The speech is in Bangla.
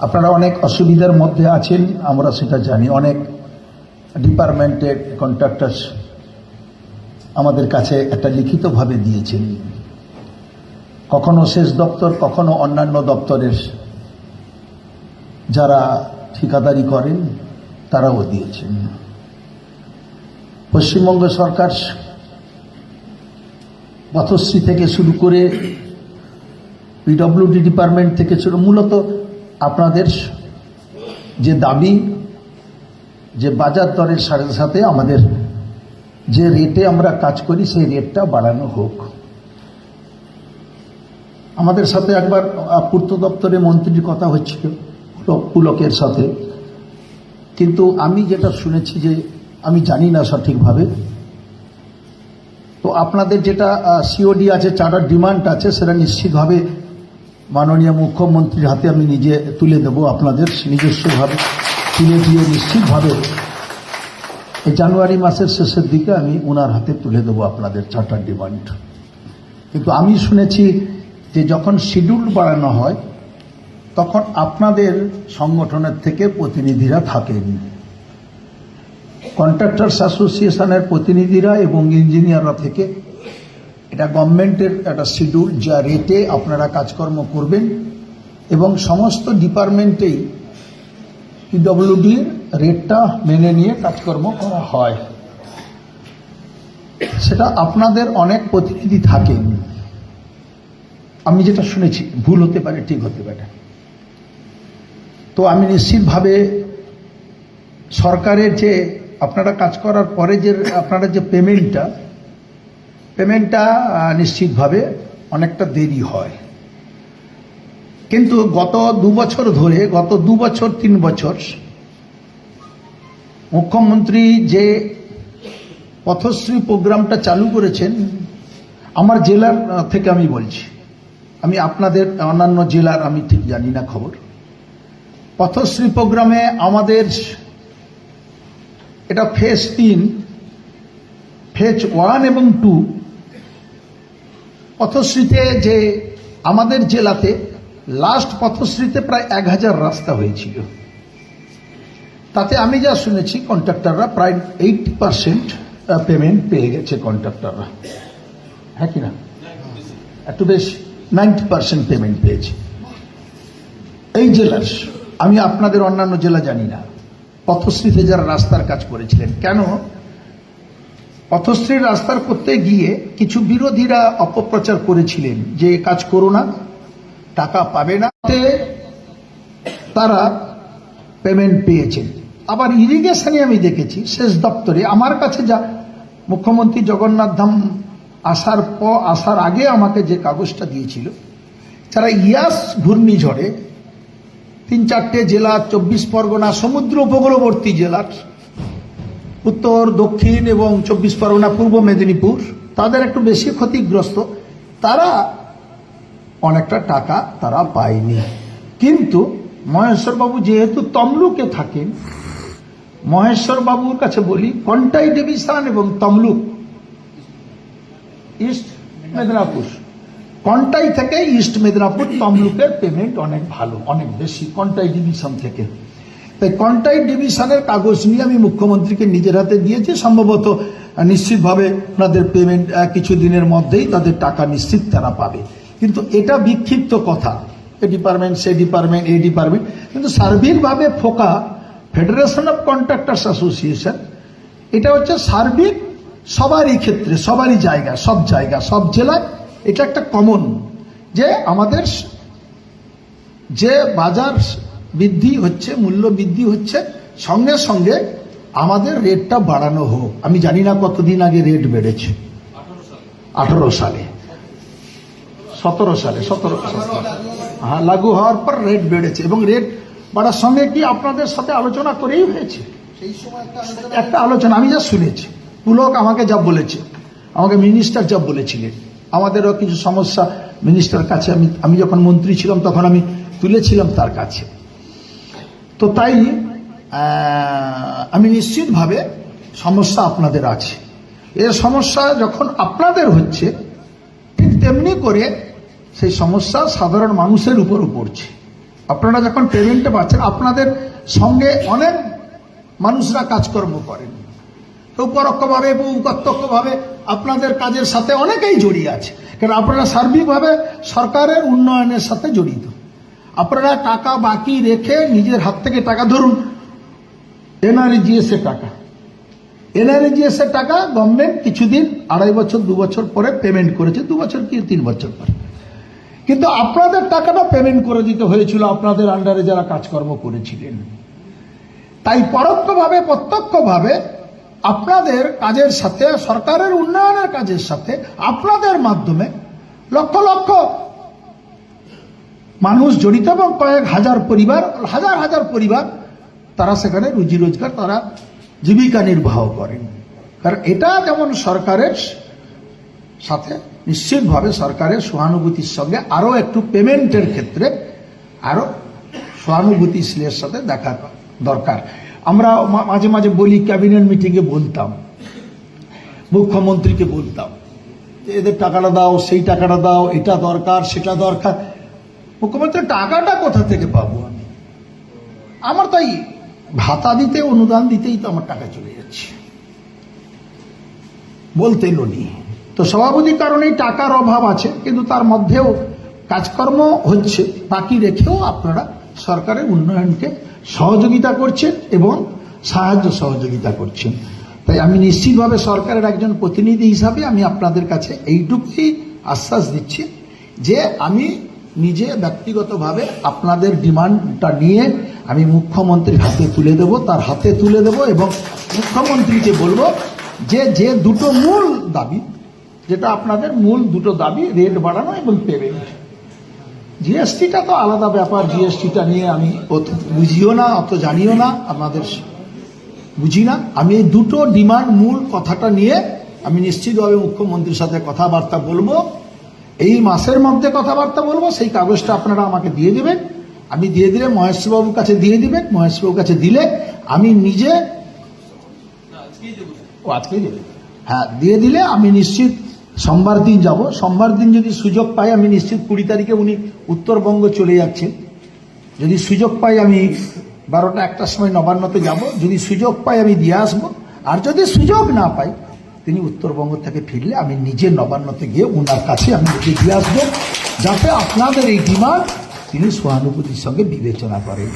আপনারা অনেক অসুবিধার মধ্যে আছেন, আমরা সেটা জানি। অনেক ডিপার্টমেন্টের কন্ট্রাক্টার্স আমাদের কাছে একটা লিখিতভাবে দিয়েছেন। কখনো শেষ দপ্তর, কখনো অন্যান্য দপ্তরের যারা ঠিকাদারি করেন, তারাও দিয়েছেন। পশ্চিমবঙ্গ সরকার পথশ্রী থেকে শুরু করে পিডব্লিউডি ডিপার্টমেন্ট থেকে শুরু, মূলত আপনাদের যে দাবি, যে বাজার দরের সাথে সাথে আমাদের যে রেটে আমরা কাজ করি, সেই রেটটা বাড়ানো হোক। আমাদের সাথে একবার পূর্ত দপ্তরে মন্ত্রীর কথা হচ্ছিল, পুলকের সাথে। কিন্তু আমি যেটা শুনেছি যে, আমি জানি না সঠিকভাবে। তো আপনাদের যেটা সিওডি আছে চার্টার ডিমান্ড আছে, সেটা নিশ্চিতভাবে মাননীয় মুখ্যমন্ত্রীর হাতে আমি নিজে তুলে দেব আপনাদের নিজস্বভাবে, তুলে দিয়ে নিশ্চিতভাবে এই জানুয়ারি মাসের শেষের দিকে আমি ওনার হাতে তুলে দেবো আপনাদের চার্টার ডিমান্ড কিন্তু আমি শুনেছি যে যখন শিডিউল বাড়ানো হয়, তখন আপনাদের সংগঠনের থেকে প্রতিনিধিরা থাকেন। কন্ট্রাক্টার্স অ্যাসোসিয়েশনের প্রতিনিধিরা এবং ইঞ্জিনিয়াররা থেকে এটা গভর্নমেন্টের একটা শিডিউল যা রেটে আপনারা কাজকর্ম করবেন এবং সমস্ত ডিপার্টমেন্টেই পিডব্লিউডির রেটটা মেনে নিয়ে কাজকর্ম করা হয়। সেটা আপনাদের অনেক প্রতিনিধি থাকেন। আমি যেটা শুনেছি, ভুল হতে পারে, ঠিক হতে পারে। তো আমি নিশ্চিতভাবে সরকারের যে, আপনারা কাজ করার পরে যে, আপনারা যে পেমেন্টটা পেমেন্টটা নিশ্চিতভাবে অনেকটা দেরি হয়। কিন্তু গত দু বছর ধরে, গত দু বছর, তিন বছর, মুখ্যমন্ত্রী যে পথশ্রী প্রোগ্রামটা চালু করেছেন, আমার জেলার থেকে আমি বলছি। আমি আপনাদের, অন্যান্য জেলার, আমি ঠিক জানি না খবর। পথশ্রী প্রোগ্রামে আমাদের এটা ফেজ তিন, ফেজ ওয়ান এবং টু পথশ্রীতে যে আমাদের জেলাতে লাস্ট পথশ্রীতে প্রায় এক হাজার রাস্তা হয়েছিল। তাতে আমি যা শুনেছি কন্ট্রাক্টররা প্রায় এইটি পার্সেন্ট পেমেন্ট পেয়ে গেছে কন্ট্রাক্টররা হ্যাঁ কি না? একটু বেশ নাইনটি পার্সেন্ট পেমেন্ট পেয়েছে। এই জেলার, আমি আপনাদের অন্যান্য জেলা জানি না। পথশ্রীতে যারা রাস্তার কাজ করেছিলেন, কেন পথশ্রীর রাস্তার করতে গিয়ে কিছু বিরোধীরা অপপ্রচার করেছিলেন যে কাজ করো না, টাকা পাবে না। তারা পেমেন্ট পেয়েছেন। আবার ইরিগেশনে আমি দেখেছি শেষ দপ্তরে আমার কাছে যা, মুখ্যমন্ত্রী জগন্নাথ ধাম আসার পর আসার আগে আমাকে যে কাগজটা দিয়েছিল যারা ইয়াস ঘূর্ণিঝড়ে তিন চারটে জেলা, চব্বিশ পরগনা, সমুদ্র উপকূলবর্তী জেলার উত্তর, দক্ষিণ এবং চব্বিশ পরগনা, পূর্ব মেদিনীপুর, তাদের একটু বেশি ক্ষতিগ্রস্ত। তারা অনেকটা টাকা তারা পায়নি। কিন্তু মহেশ্বরবাবু যেহেতু তমলুকে থাকেন, মহেশ্বরবাবুর কাছে বলি, কন্টাই ডিভিশন এবং তমলুক, ইস্ট মেদিনীপুর। কন্টাই থেকে ইস্ট মেদিনীপুর, তমলুকের পেমেন্ট অনেক ভালো, অনেক বেশি, কন্টাই ডিভিশন থেকে। তাই কন্টাই ডিভিশনের কাগজ নিয়ে আমি মুখ্যমন্ত্রীকে নিজের হাতে দিয়েছি। সম্ভবত নিশ্চিতভাবে ওনাদের পেমেন্ট কিছু দিনের মধ্যেই তাদের টাকা নিশ্চিত তারা পাবে। কিন্তু এটা বিক্ষিপ্ত কথা। এ ডিপার্টমেন্ট, সে ডিপার্টমেন্ট, এই ডিপার্টমেন্ট। কিন্তু সার্বিকভাবে ফোকা ফেডারেশন অফ কন্ট্রাক্টার্স অ্যাসোসিয়েশন এটা হচ্ছে সার্বিক সবারই ক্ষেত্রে, সবারই জায়গা, সব জায়গা, সব জেলায় এটা একটা কমন যে আমাদের যে বাজার বৃদ্ধি হচ্ছে, মূল্য বৃদ্ধি হচ্ছে, সঙ্গে সঙ্গে আমাদের রেটটা বাড়ানো হোক। আমি জানি না কতদিন আগে রেট বেড়েছে। আঠারো সালে। সতেরো সালে, সতেরো হ্যাঁ লাগু হওয়ার পর রেট বেড়েছে। এবং রেট বাড়ার সঙ্গে কি আপনাদের সাথে আলোচনা করেই হয়েছে? একটা আলোচনা, আমি যা শুনেছি, পুলক আমাকে যা বলেছে, আমাকে মিনিস্টার যা বলেছিলেন, আমাদেরও কিছু সমস্যা মিনিস্টার কাছে আমি আমি যখন মন্ত্রী ছিলাম, তখন আমি তুলেছিলাম তার কাছে। তো তাই আমি নিশ্চিতভাবে সমস্যা আপনাদের আছে। এ সমস্যা যখন আপনাদের হচ্ছে, ঠিক তেমনি করে সেই সমস্যা সাধারণ মানুষের উপরও পড়ছে। আপনারা যখন পেমেন্টে পাচ্ছেন, আপনাদের সঙ্গে অনেক মানুষরা কাজকর্ম করেন। কেউ পরোক্ষভাবে কেউ প্রত্যক্ষভাবে আপনাদের কাজের সাথে অনেকেই জড়িয়ে আছে। কারণ আপনারা সার্বিকভাবে সরকারের উন্নয়নের সাথে জড়িত। আপনারা টাকা বাকি রেখে নিজের হাত থেকে টাকা ধরুন। এনআরজিএস এর টাকা। এনআরজিএস এর টাকা গভর্নমেন্ট কিছুদিন, আড়াই বছর, দু বছর পরে পেমেন্ট করেছে, দু বছর কি, তিন বছর পরে। কিন্তু আপনাদের টাকাটা পেমেন্ট করে দিতে হয়েছিল, আপনাদের আন্ডারে যারা কাজকর্ম করেছিলেন। তাই পরোক্ষভাবে, প্রত্যক্ষভাবে আপনাদের কাজের সাথে, সরকারের উন্নয়নের কাজের সাথে আপনাদের মাধ্যমে লক্ষ লক্ষ মানুষ জড়িত এবং কয়েক হাজার পরিবার, হাজার হাজার পরিবার, তারা সেখানে রুজি রোজগার, তারা জীবিকা নির্বাহ করেন। কারণ এটা যেমন সরকারের সাথে নিশ্চিতভাবে সরকারের সহানুভূতির সঙ্গে আরও একটু পেমেন্টের ক্ষেত্রে আরও সহানুভূতিশীলের সাথে দেখা দরকার। আমরা মাঝে মাঝে বলি, ক্যাবিনেট মিটিংয়ে বলতাম, মুখ্যমন্ত্রীকে বলতাম এদের টাকাটা দাও, সেই টাকাটা দাও, এটা দরকার, সেটা দরকার। মুখ্যমন্ত্রী, টাকাটা কোথা থেকে পাবো আমি? আমার তাই ভাতা দিতে, অনুদান দিতেই তো আমার টাকা চলে যাচ্ছে। বলতে নি। তো সভাপতির কারণেই টাকার অভাব আছে, কিন্তু তার মধ্যেও কাজকর্ম হচ্ছে, বাকি রেখেও আপনারা সরকারের উন্নয়নকে সহযোগিতা করছেন এবং সাহায্য সহযোগিতা করছেন। তাই আমি নিশ্চিতভাবে সরকারের একজন প্রতিনিধি হিসাবে আমি আপনাদের কাছে এইটুকুই আশ্বাস দিচ্ছি যে আমি নিজে ব্যক্তিগতভাবে আপনাদের ডিমান্ডটা নিয়ে আমি মুখ্যমন্ত্রীর হাতে তুলে দেব, তার হাতে তুলে দেব এবং মুখ্যমন্ত্রীকে বলব যে যে দুটো মূল দাবি, যেটা আপনাদের মূল দুটো দাবি, রেট বাড়ানো এবং পেমেন্ট। জিএসটিটা তো আলাদা ব্যাপার, জিএসটিটা নিয়ে আমি অত বুঝিও না, অত জানিও না, আপনাদের বুঝি না। আমি এই দুটো ডিমান্ড মূল কথাটা নিয়ে আমি নিশ্চিতভাবে মুখ্যমন্ত্রীর সাথে কথাবার্তা বলব। এই মাসের মধ্যে কথাবার্তা বলব, সেই কাগজটা আপনারা আমাকে দিয়ে দেবেন। আমি দিয়ে দিলে মহেশবাবুর কাছে দিয়ে দিবেন, মহেশবাবুর কাছে দিলে আমি নিজে ও, আজকেই দেবে হ্যাঁ দিয়ে দিলে আমি নিশ্চিত সোমবার দিন যাব। সোমবার দিন যদি সুযোগ পাই, আমি নিশ্চিত কুড়ি তারিখে উনি উত্তরবঙ্গ চলে যাচ্ছেন। যদি সুযোগ পাই, আমি বারোটা একটার সময় নবান্নতে যাব। যদি সুযোগ পাই, আমি দিয়ে আসব। আর যদি সুযোগ না পাই তিনি উত্তরবঙ্গ থেকে ফিরলে আমি নিজে নবান্নতে গিয়ে ওনার কাছে আমি নিজে দিয়ে আসব, যাতে আপনাদের এই ডিমান্ড তিনি সহানুভূতির সঙ্গে বিবেচনা করেন।